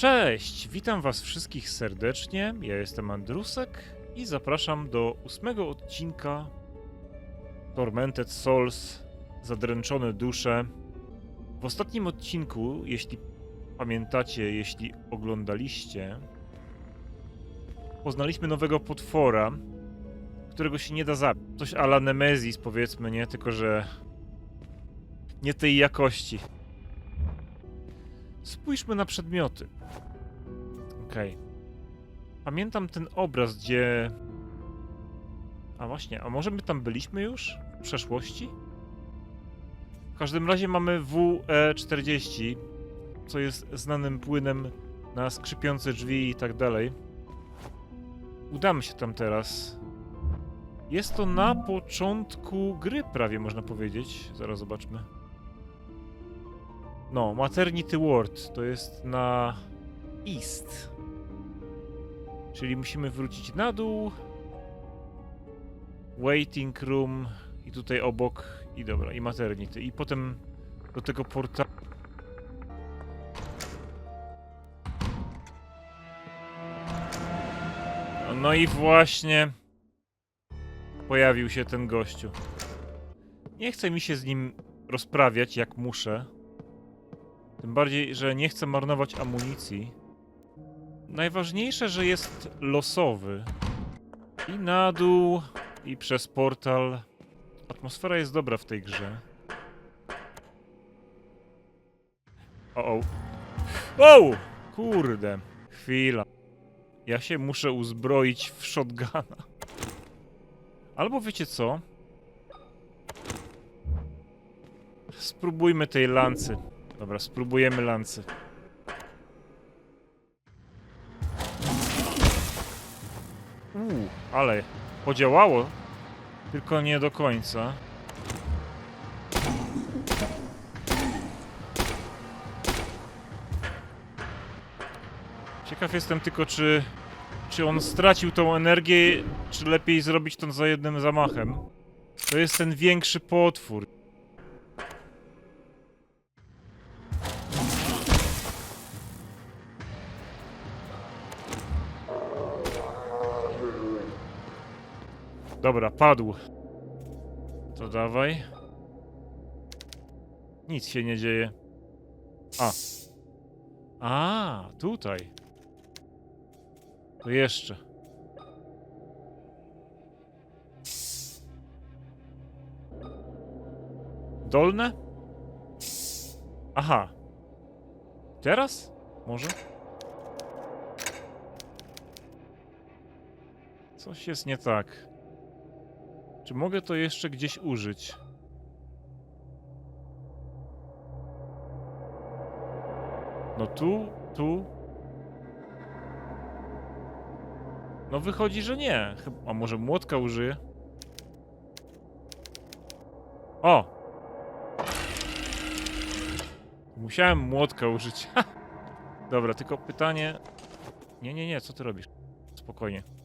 Cześć, witam was wszystkich serdecznie. Ja jestem Andrusek i zapraszam do ósmego odcinka Tormented Souls Zadręczone Dusze. W ostatnim odcinku, jeśli pamiętacie, jeśli oglądaliście, poznaliśmy nowego potwora, którego się nie da zabić. Coś ala Nemezis powiedzmy, nie? Tylko, że nie tej jakości. Spójrzmy na przedmioty. Okej. Pamiętam ten obraz, gdzie... A właśnie, a może my tam byliśmy już? W przeszłości? W każdym razie mamy WE40, co jest znanym płynem na skrzypiące drzwi i tak dalej. Udamy się tam teraz. Jest to na początku gry prawie, można powiedzieć. Zaraz zobaczmy. No, Maternity Ward to jest na East. Czyli musimy wrócić na dół. Waiting room i tutaj obok i dobra, i maternity. I potem do tego portalu. No i właśnie pojawił się ten gościu. Nie chcę mi się z nim rozprawiać jak muszę. Tym bardziej, że nie chcę marnować amunicji. Najważniejsze, że jest losowy. I na dół, i przez portal. Atmosfera jest dobra w tej grze. O, o. Kurde. Chwila. Ja się muszę uzbroić w shotguna. Albo wiecie co? Spróbujmy tej lancy. Dobra, spróbujemy lancy. Uuu, ale podziałało. Tylko nie do końca. Ciekaw jestem tylko, czy, czy on stracił tą energię, czy lepiej zrobić to za jednym zamachem. To jest ten większy potwór. Dobra, padł. To dawaj. Nic się nie dzieje. A. A, tutaj. To jeszcze. Dolne? Aha. Teraz? Może? Coś jest nie tak. Czy mogę to jeszcze gdzieś użyć? No tu, tu. No wychodzi, że nie. A może młotka użyję? O! Musiałem młotka użyć. Dobra, tylko pytanie... Nie, nie, nie, co ty robisz? Spokojnie.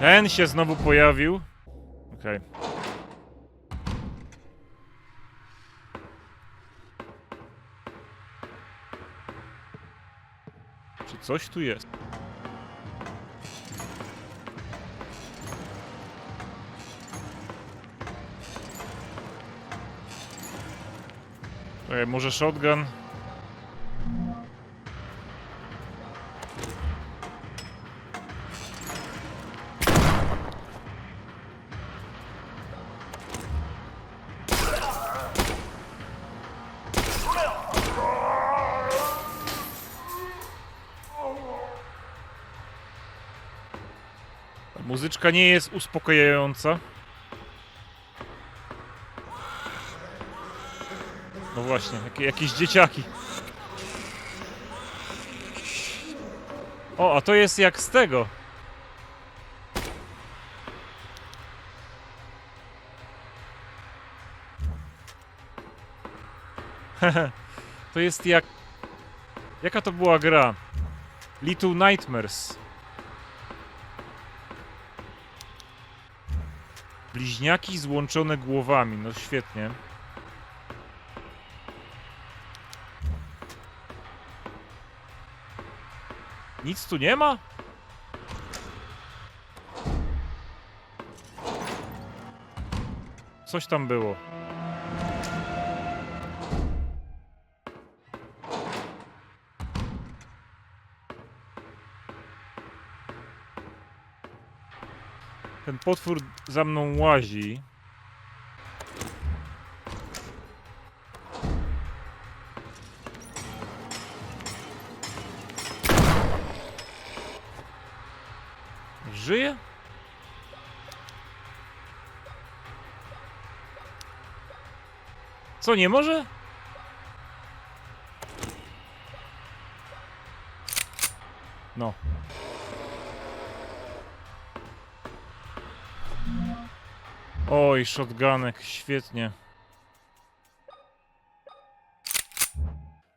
Ten się znowu pojawił. Okej. Czy coś tu jest? Ej, może shotgun? Muzyczka nie jest uspokajająca. No właśnie, jakie, jakieś dzieciaki. O, a to jest jak z tego. to jest jak... Jaka to była gra? Little Nightmares. Bliźniaki złączone głowami, no świetnie. Nic tu nie ma? Coś tam było. Ten potwór za mną łazi. Żyje? Co, nie może? No. Oj, shotgunek, świetnie.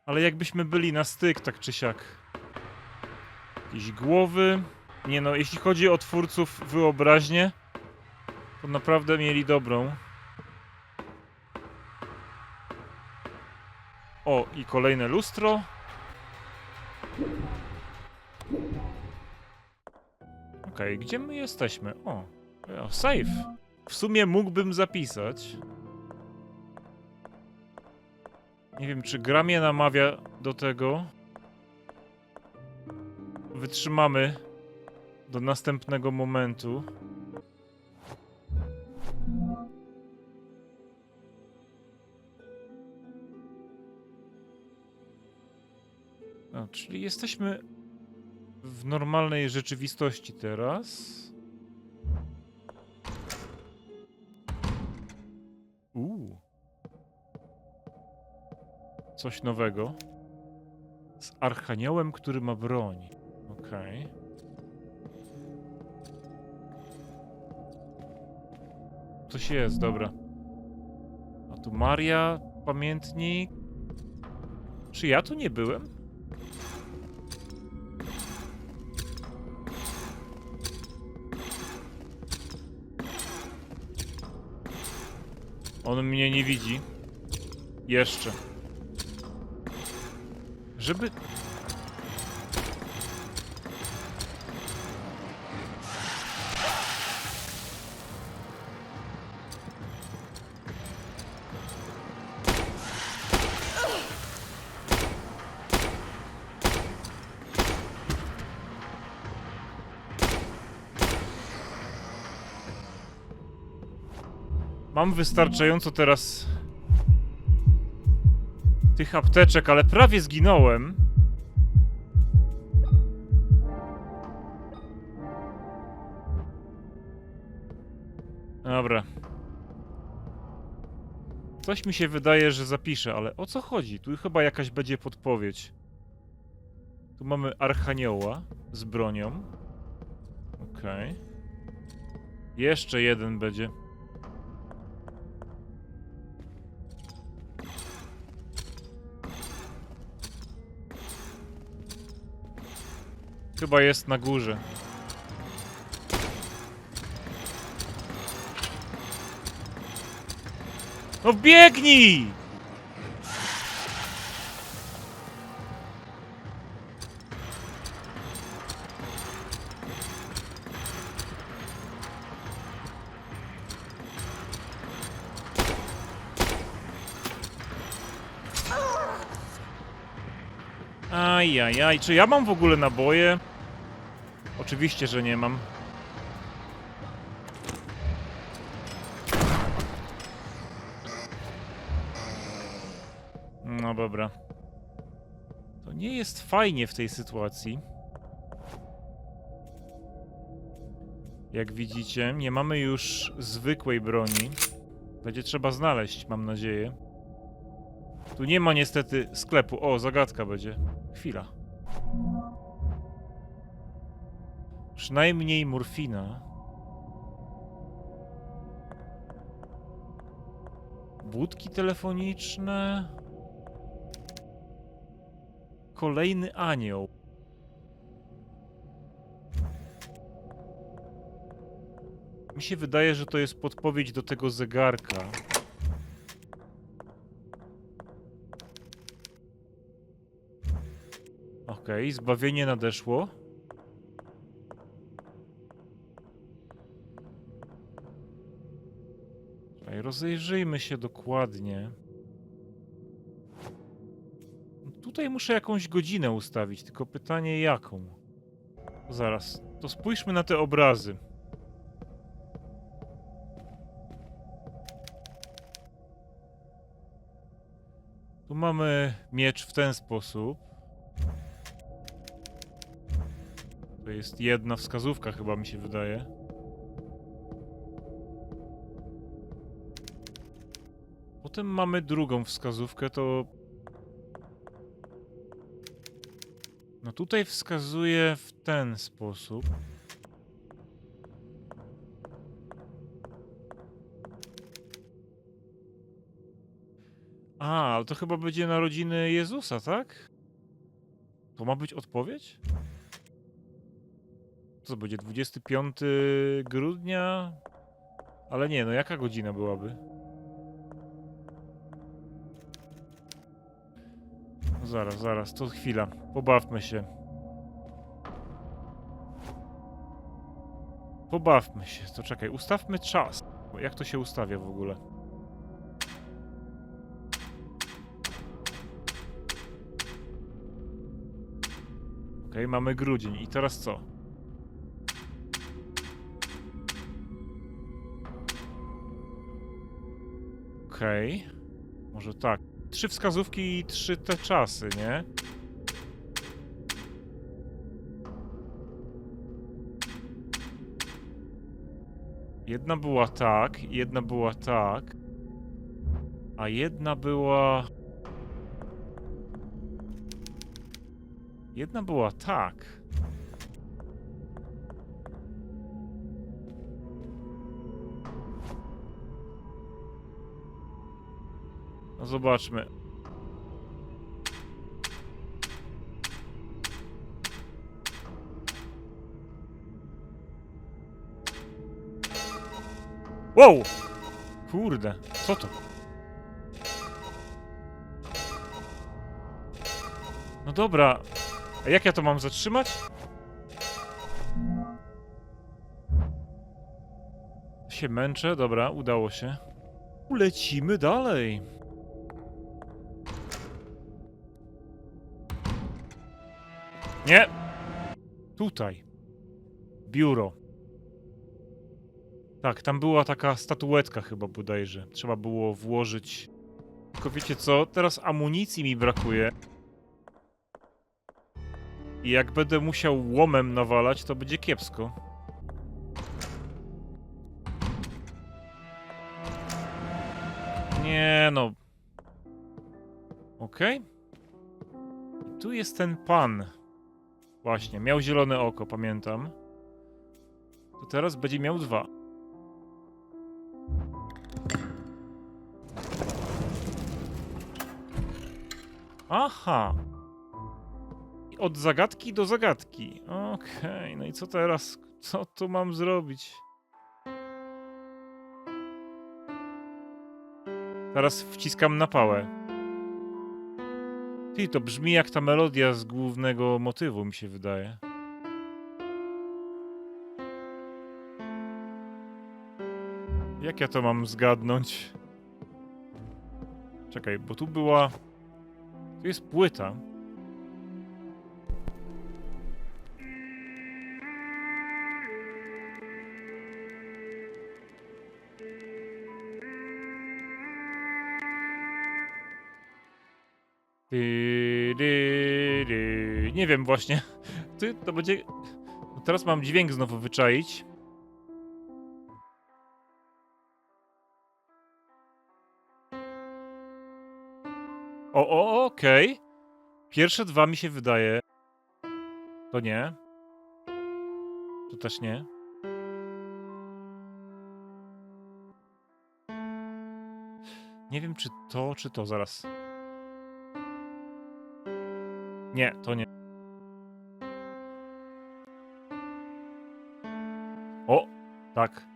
Ale jakbyśmy byli na styk, tak czy siak. Jakieś głowy. Nie no, jeśli chodzi o twórców wyobraźnię, to naprawdę mieli dobrą. O, i kolejne lustro. Okej, gdzie my jesteśmy? O, o, save. W sumie mógłbym zapisać. Nie wiem, czy gra mnie namawia do tego. Wytrzymamy do następnego momentu. No, czyli jesteśmy w normalnej rzeczywistości teraz. Coś nowego. Z archaniołem, który ma broń. Okej. Coś jest, dobra. A tu Maria, pamiętnik. Czy ja tu nie byłem? On mnie nie widzi. Jeszcze. Żeby... Mam wystarczająco teraz tych apteczek, ale prawie zginąłem. Dobra. Coś mi się wydaje, że zapiszę, ale o co chodzi? Tu chyba jakaś będzie podpowiedź. Tu mamy Archanioła z bronią. Okej. Jeszcze jeden będzie. Chyba jest na górze. No biegnij! Ajajaj, czy ja mam w ogóle naboje? Oczywiście, że nie mam. No dobra. To nie jest fajnie w tej sytuacji. Jak widzicie, nie mamy już zwykłej broni. Będzie trzeba znaleźć, mam nadzieję. Tu nie ma niestety sklepu. O, zagadka będzie. Chwila. Przynajmniej morfina. Budki telefoniczne. Kolejny anioł. Mi się wydaje, że to jest podpowiedź do tego zegarka. Okej, zbawienie nadeszło. Rozejrzyjmy się dokładnie. Tutaj muszę jakąś godzinę ustawić, tylko pytanie jaką? Zaraz, to spójrzmy na te obrazy. Tu mamy miecz w ten sposób. To jest jedna wskazówka, chyba mi się wydaje. Potem mamy drugą wskazówkę, to. No tutaj wskazuje w ten sposób. A, to chyba będzie narodziny Jezusa, tak? To ma być odpowiedź? Co będzie 25 grudnia? Ale nie, no jaka godzina byłaby? Zaraz, zaraz, to chwila. Pobawmy się. Pobawmy się. To czekaj, ustawmy czas. Jak to się ustawia w ogóle? Okej, mamy grudzień. I teraz co? Okej. Może tak. Trzy wskazówki i trzy te czasy, nie? Jedna była tak, jedna była tak. A jedna była... Jedna była tak. No zobaczmy. Wow! Kurde, co to? No dobra, a jak ja to mam zatrzymać? Się męczę, dobra, udało się. Lecimy dalej. Nie! Tutaj. Biuro. Tak, tam była taka statuetka chyba bodajże. Trzeba było włożyć... Tylko wiecie co? Teraz amunicji mi brakuje. I jak będę musiał łomem nawalać, to będzie kiepsko. Nie no. Okej. I Tu jest ten pan. Właśnie, miał zielone oko, pamiętam. To teraz będzie miał dwa. Aha. Od zagadki do zagadki. Okej, no i co teraz? Co tu mam zrobić? Teraz wciskam na pałę. Ty, to brzmi jak ta melodia z głównego motywu, mi się wydaje. Jak ja to mam zgadnąć? Czekaj, bo tu była... Tu jest płyta. Nie wiem właśnie. Ty, to będzie... Teraz mam dźwięk znowu wyczaić. O, o, okej. Pierwsze dwa mi się wydaje. To nie. To też nie. Nie wiem, czy to, czy to, zaraz. Nie, to nie. O, tak.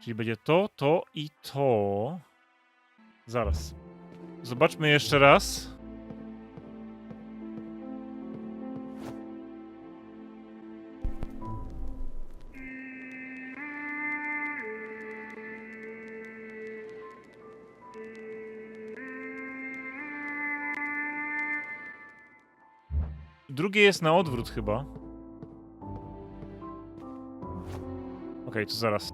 Czyli będzie to, to i to. Zaraz. Zobaczmy jeszcze raz. Drugie jest na odwrót chyba. Okej, to zaraz.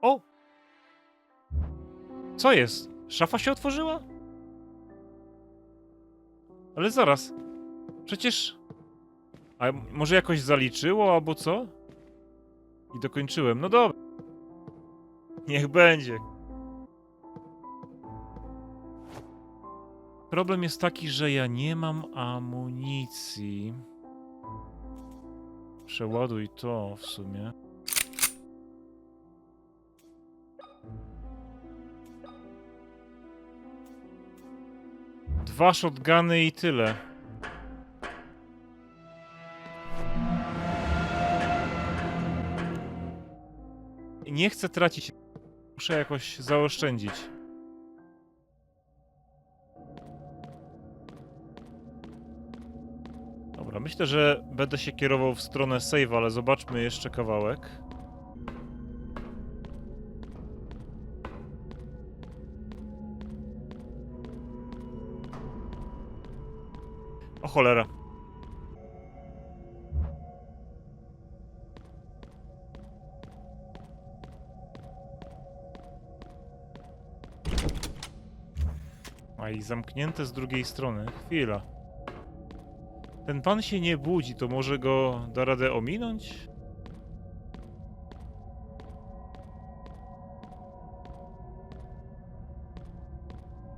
O! Co jest? Szafa się otworzyła? Ale zaraz. Przecież... A może jakoś zaliczyło, albo co? I dokończyłem. No dobra. Niech będzie. Problem jest taki, że ja nie mam amunicji. Przeładuj to w sumie. Dwa shotguny i tyle. Nie chcę tracić. Muszę jakoś zaoszczędzić. Myślę, że będę się kierował w stronę save, ale zobaczmy jeszcze kawałek. O cholera. A i zamknięte z drugiej strony. Chwila. Ten pan się nie budzi, to może go da radę ominąć?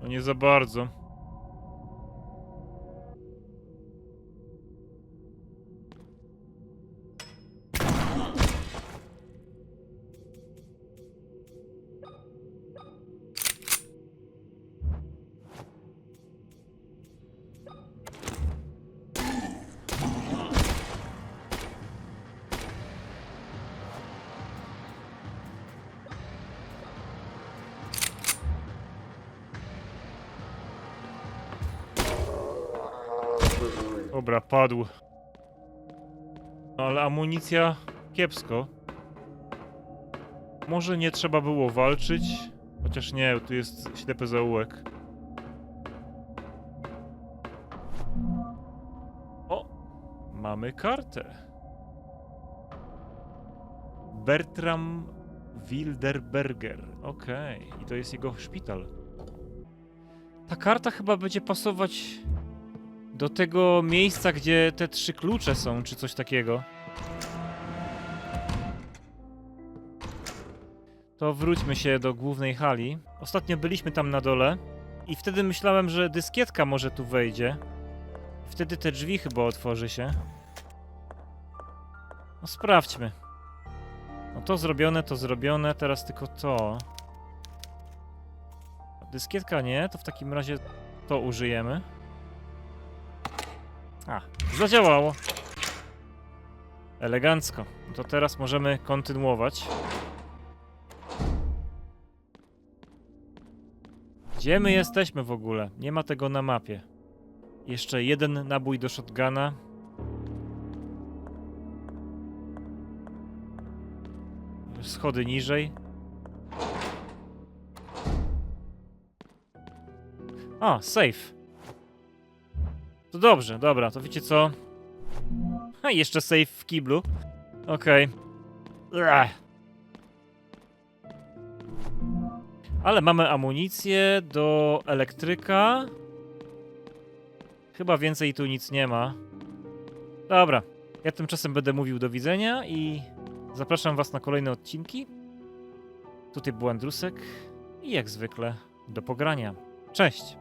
No nie za bardzo. Dobra, padł. No ale amunicja kiepsko. Może nie trzeba było walczyć? Chociaż nie, tu jest ślepy zaułek. O! Mamy kartę. Bertram Wilderberger. Okej, i to jest jego szpital. Ta karta chyba będzie pasować do tego miejsca, gdzie te trzy klucze są, czy coś takiego. To wróćmy się do głównej hali. Ostatnio byliśmy tam na dole i wtedy myślałem, że dyskietka może tu wejdzie. Wtedy te drzwi chyba otworzy się. No sprawdźmy. No to zrobione, to zrobione, teraz tylko to. Dyskietka nie, to w takim razie to użyjemy. A, zadziałało. Elegancko. To teraz możemy kontynuować. Gdzie my jesteśmy w ogóle? Nie ma tego na mapie. Jeszcze jeden nabój do shotguna. Schody niżej. A, safe. To dobrze, dobra, to wiecie co? Ha, jeszcze save w kiblu. Okej. Okay. Ale mamy amunicję do elektryka. Chyba więcej tu nic nie ma. Dobra, ja tymczasem będę mówił do widzenia i zapraszam was na kolejne odcinki. Tutaj był Andrusek i jak zwykle do pogrania. Cześć!